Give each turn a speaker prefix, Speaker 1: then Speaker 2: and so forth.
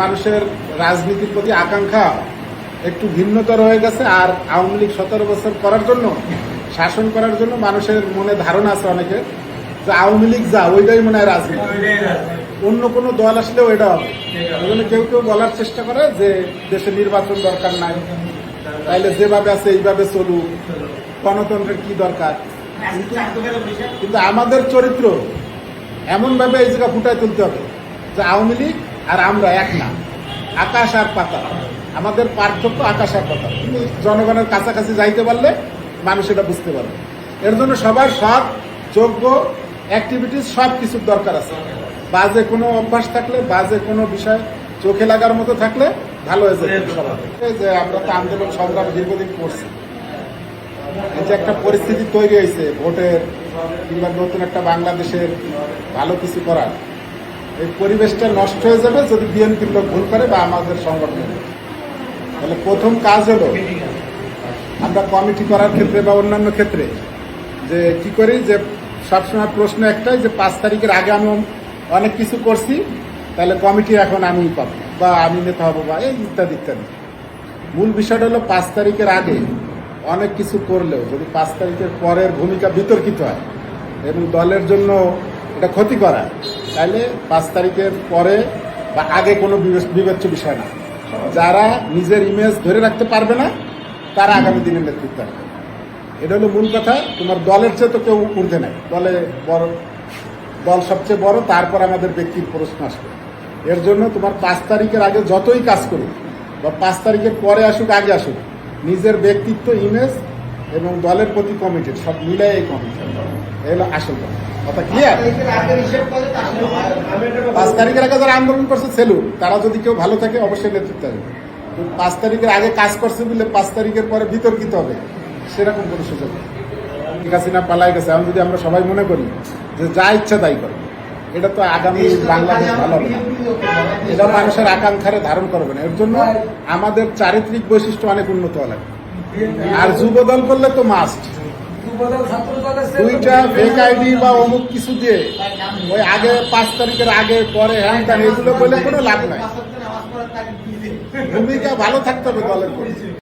Speaker 1: মানুষের রাজনীতির প্রতি আকাঙ্ক্ষা একটু ভিন্নতর হয়ে গেছে, আর আওয়ামী লীগ সতেরো বছর করার জন্য, শাসন করার জন্য মানুষের মনে ধারণা আছে অনেকের, যে আওয়ামী লীগ যা, ওইটাই মনে হয় রাজনীতি। অন্য কোনো দল আসলেও এটা হবে। ওই জন্য কেউ কেউ বলার চেষ্টা করে যে দেশে নির্বাচন দরকার নাই, তাইলে যেভাবে আছে এইভাবে চলুক, গণতন্ত্রের কি দরকার? কিন্তু আমাদের চরিত্র এমনভাবে এই জায়গা ফুটায় তুলতে হবে, যে আওয়ামী লীগ আর আমরা এক না। আকাশ আর পাতা। আমাদের পার্থক্য আকাশ আর পাতা। কিন্তু জনগণের কাছাকাছি যাইতে পারলে মানুষ এটা বুঝতে পারবে। এর জন্য সবার সব যোগ্য অ্যাক্টিভিটিস সব কিছুর দরকার আছে। বাজে কোনো অভ্যাস থাকলে, বাজে কোনো বিষয় চোখে লাগার মতো থাকলে ভালো হয়ে যাবে যে আমরা তো আন্দোলন সংগ্রাম দীর্ঘদিন করছি। এই যে একটা পরিস্থিতি তৈরি হয়েছে, ভোটের কিংবা নতুন একটা বাংলাদেশের ভালো কিছু করার। এই পরিবেশটা নষ্ট হয়ে যাবে যদি বিএনপির লোক ভুল করে বা আমাদের সংগঠন। তাহলে প্রথম কাজ হলো, আমরা কমিটি করার ক্ষেত্রে বা অন্যান্য ক্ষেত্রে যে কি করি, যে সবসময় প্রশ্ন একটাই যে পাঁচ তারিখের আগে আমি অনেক কিছু করছি, তাহলে কমিটি এখন আমি পাবো বা আমি নেতা হব বা এই ইত্যাদি ইত্যাদি। মূল বিষয়টা হলো পাঁচ তারিখের আগে অনেক কিছু করলেও, যদি পাঁচ তারিখের পরের ভূমিকা বিতর্কিত হয় এবং দলের জন্য এটা ক্ষতি করা তাহলে পাঁচ তারিখের পরে বা আগে কোনো বিবেচ- বিবেচ্য বিষয় না। যারা নিজের ইমেজ ধরে রাখতে পারবে না, তারা আগামী দিনের নেতৃত্ব আসবে। এটা হলো মূল কথা। তোমার দলের চেয়ে তো কেউ ঊর্ধ্বে নাই। দলে বড়, দল সবচেয়ে বড়, তারপর আমাদের ব্যক্তির প্রশ্ন আসবে। এর জন্য তোমার পাঁচ তারিখের আগে যতই কাজ করুক বা পাঁচ তারিখের পরে আসুক, আগে আসুক, নিজের ব্যক্তিত্ব ইমেজ এবং দলের প্রতি কমিটেড সব মিলাই এই কমিটি এই হলো আসল কথা। ক্লিয়ার পাঁচ তারিখের আগে যারা আন্দোলন করছে সেলুন তারা যদি কেউ ভালো থাকে, অবশ্যই নেতৃত্ব কিন্তু পাঁচ তারিখের আগে কাজ করছে বলে পাঁচ তারিখের পরে বিতর্কিত হবে। সেরকম কোনো সুযোগ ঠিক আছে না? পালাই গেছে। এখন যদি আমরা সবাই মনে করি যে যা ইচ্ছা তাই করে। এটা তো আগামী বাংলাদেশ ভালো হবে এটা মানুষের আকাঙ্ক্ষারে ধারণ করবে না। এর জন্য আমাদের চারিত্রিক বৈশিষ্ট্য অনেক উন্নত হওয়া লাগবে আর যুবদল করলে তো মাস্ট দুইটা ফেক আইডি বা অমুক কিছু দিয়ে ওই আগে পাঁচ তারিখের আগে, পরে হ্যাঁ এগুলো বলে কোনো লাভ নাই। ভূমিকা ভালো থাকতে হবে দলের